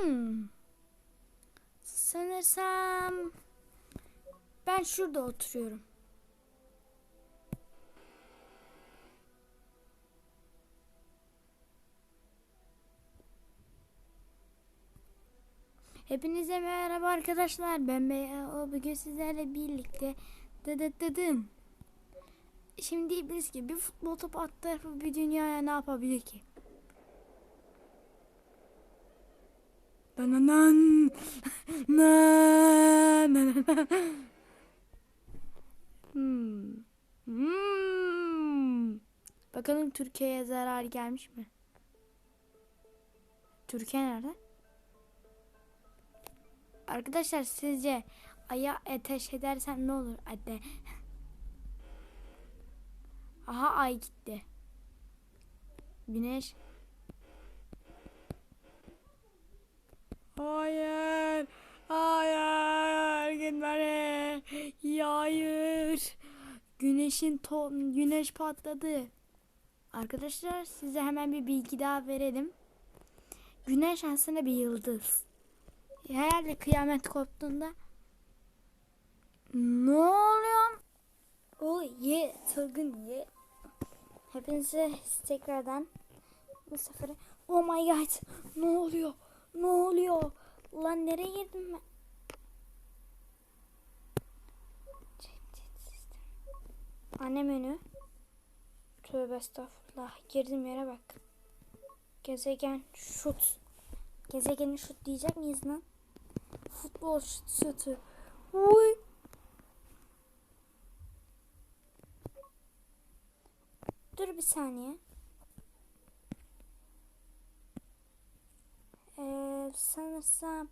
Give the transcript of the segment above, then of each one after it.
Hmm. Sanırsam ben şurada oturuyorum. Hepinize merhaba arkadaşlar. Ben Beyao. Bugün sizlerle birlikte dıdıdıdım. Şimdi diyebiliriz ki bir futbol topu attı bir dünyaya ne yapabilir ki? Dananan. Na, na, na, na. Hmm. Hmm. Bakalım Türkiye'ye zarar gelmiş mi? Türkiye nerede? Arkadaşlar sizce aya ateş edersem ne olur? Hadi. Aha ay gitti. Güneş. Hayır. Hayır. Gitmeli. Hayır. Güneşin to güneş patladı. Arkadaşlar size hemen bir bilgi daha verelim. Güneş aslında bir yıldız. Herhalde kıyamet koptuğunda ne oluyor? O ye çılgın ye. Hepinize tekrardan bu sefer oh my god ne oluyor? Ne oluyor? Ulan nereye girdim ben? Anne menü. Tövbe estağfurullah. Girdim yere bak. Gezegen şut. Gezegeni şut diyecek miyiz lan? Futbol şut şutu. Uy. Dur bir saniye. Ee, sanırsam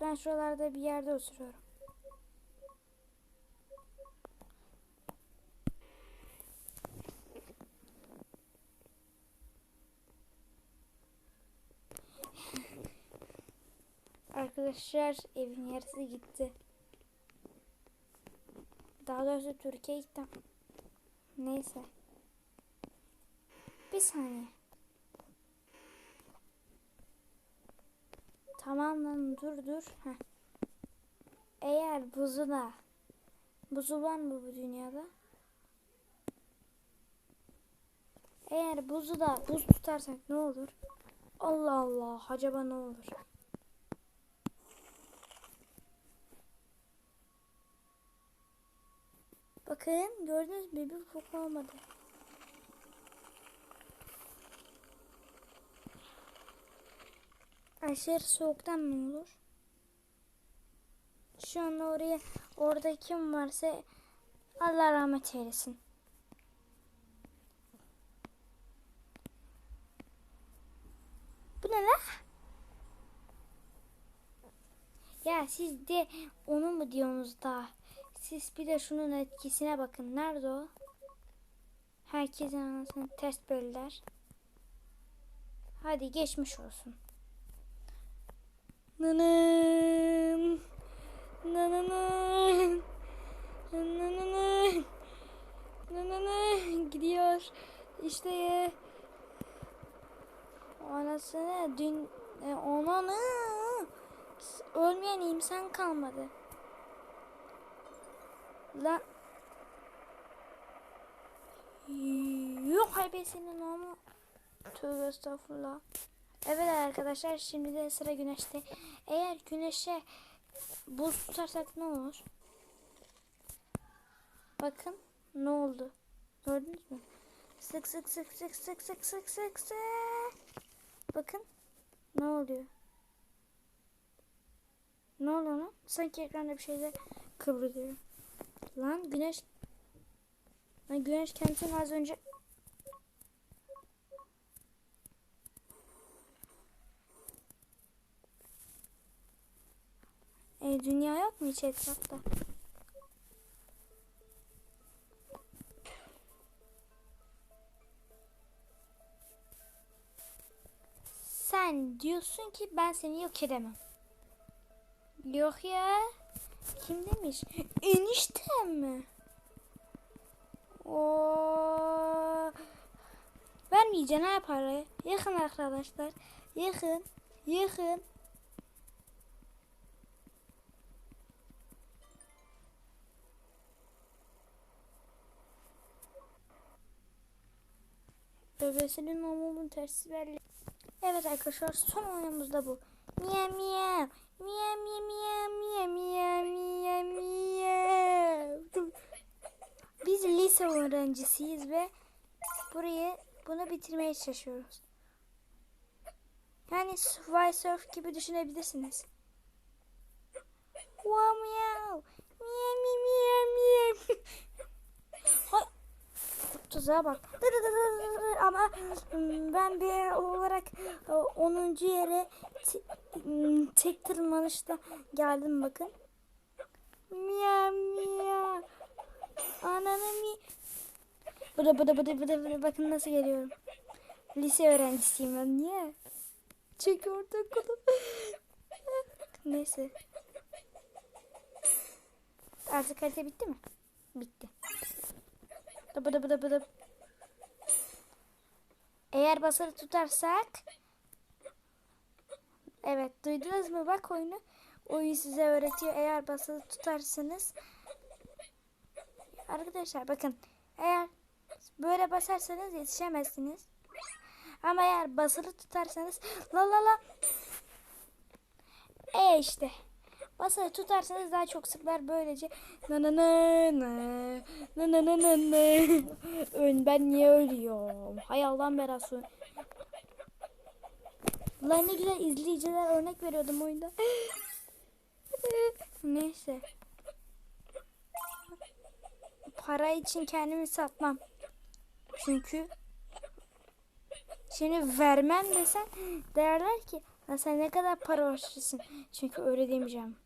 ben şuralarda bir yerde oturuyorum. Arkadaşlar evin yarısı gitti. Daha doğrusu Türkiye'ye gittim. Neyse. Bir saniye. Tamam lan dur dur. Heh. Eğer buzu da buzu var mı bu dünyada? Eğer buzu da buz tutarsak ne olur? Allah Allah acaba ne olur? Bakın gördünüz mü bir olmadı. Aşırı soğuktan ne olur? Şu anda oraya orada kim varsa Allah rahmet eylesin. Bu ne la? Ya siz de onu mu diyorsunuz da? Siz bir de şunun etkisine bakın. Nerede o? Herkesin anasını test böller. Hadi geçmiş olsun. Nanın. Nanın. Nanın. Nanın. Gidiyor. İşte anasını dün e, onanı ölmeyen insan kalmadı. Lan Yok ay be ama Tövbe estağfurullah Evet arkadaşlar şimdi de sıra güneşte Eğer güneşe buz tutarsak ne olur? Bakın ne oldu? Gördünüz mü? Sık sık sık sık sık sık sık sık sık Bakın ne oluyor? Ne oluyor lan? Sanki ekranda bir şeyler kıvrılıyor. Lan güneş Lan güneş kendisini az önce E dünya yok mu hiç etrafta? Sen diyorsun ki ben seni yok edemem. Yok ya. Kim demiş? Eniştem mi? Oo. Vermeyeceğim ha parayı. Yakın arkadaşlar. Yakın. Yakın. Tövbesinin namulun tersi belli. Evet arkadaşlar son oyunumuz da bu. Miyav miyav. Miyav miyav miyav miyav miyav miyav miyav. Biz lise öğrencisiyiz ve burayı bunu bitirmeye çalışıyoruz. Yani Subway Surf gibi düşünebilirsiniz. Wow miyav. Miyav miyav miyav Tuzağa bak. Ama ben bir olarak e, 10. yere te- ım, tek tırmanışta geldim bakın. Miyav miyav. Ananı mi. Bıda bıda bıda bıda bıda bakın nasıl geliyorum. Lise öğrencisiyim ben niye? Çünkü ortaokulum. Neyse. Artık kalite bitti mi? Bitti. Bıda bıda bıda bıda. Eğer basarı tutarsak. Evet duydunuz mu? Bak oyunu. Oyun size öğretiyor. Eğer basılı tutarsanız. Arkadaşlar bakın. Eğer böyle basarsanız yetişemezsiniz. Ama eğer basılı tutarsanız. La la la. E işte Basılı tutarsanız daha çok sıklar böylece na na na na na na na na Ön ben niye ölüyorum? Hay Allah'ın belası. Lan ne güzel izleyiciler örnek veriyordum oyunda. Neyse. Para için kendimi satmam. Çünkü şimdi vermem desen derler ki "Lan sen ne kadar para hoşçusun. Çünkü öyle demeyeceğim.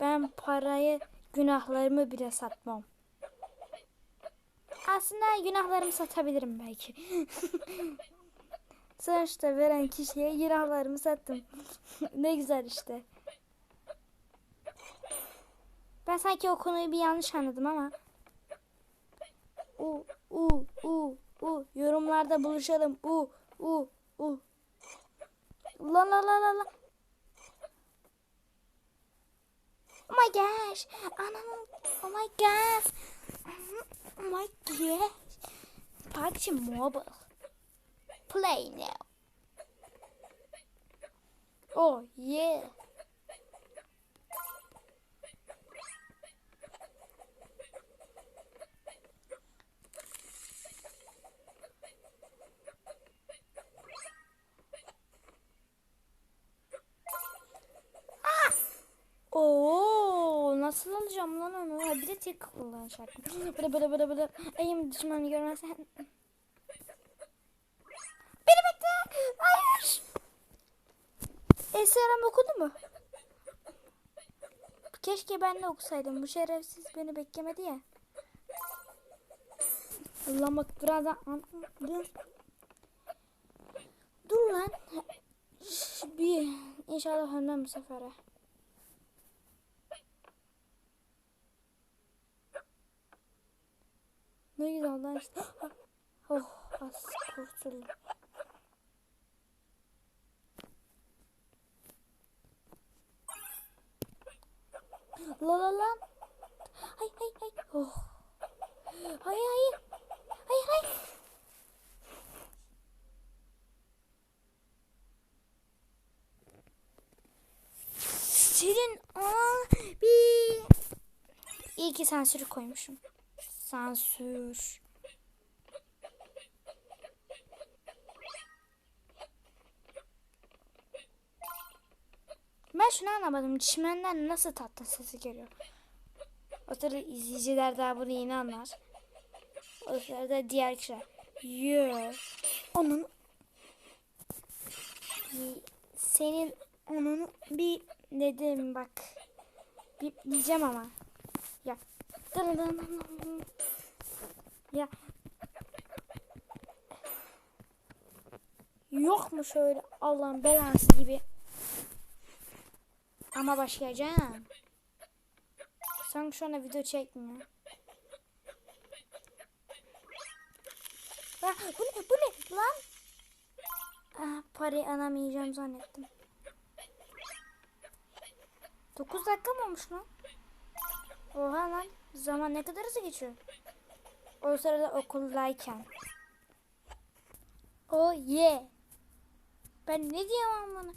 Ben parayı günahlarımı bile satmam. Aslında günahlarımı satabilirim belki. Sonuçta veren kişiye günahlarımı sattım. ne güzel işte. Ben sanki o konuyu bir yanlış anladım ama. U u u u yorumlarda buluşalım. U u u. La la la la la. Oh my gosh. Oh my gosh. Oh my gosh. PUBG Mobile. Play now. Oh yeah. Oo, nasıl alacağım lan onu? Ha, bir de tek kullanacak. Bıra bıra bıra bıra. Ayım düşmanı görmezsen. Beni bekle. Hayır. Esra'm okudu mu? Keşke ben de okusaydım. Bu şerefsiz beni beklemedi ya. Allah bak birazdan dur. Dur lan. Bir inşallah ölmem bu sefere. Ne güzel lan işte. Oh az kurtuldum. La la la. Hay hay hay. Oh. Hayır hayır. Hayır hayır. Senin abi. İyi ki sansürü koymuşum. Sansür. Ben şunu anlamadım. Çimenden nasıl tatlı sesi geliyor? O sırada izleyiciler daha bunu yeni anlar. O sırada diğer kişiler. Yo. Onun senin onun bir dedim bak. Bir diyeceğim ama. Ya. Yok mu şöyle Allah'ın belası gibi? Ama başlayacağım. Sanki şu anda video çekmiyor. Ah, bu ne? Bu ne? Lan. Ah, parayı alamayacağım zannettim. 9 dakika mı olmuş lan? Oha lan. Zaman ne kadar hızlı geçiyor. O sırada okuldayken. Oh yeah. Ben ne diyeyim amına?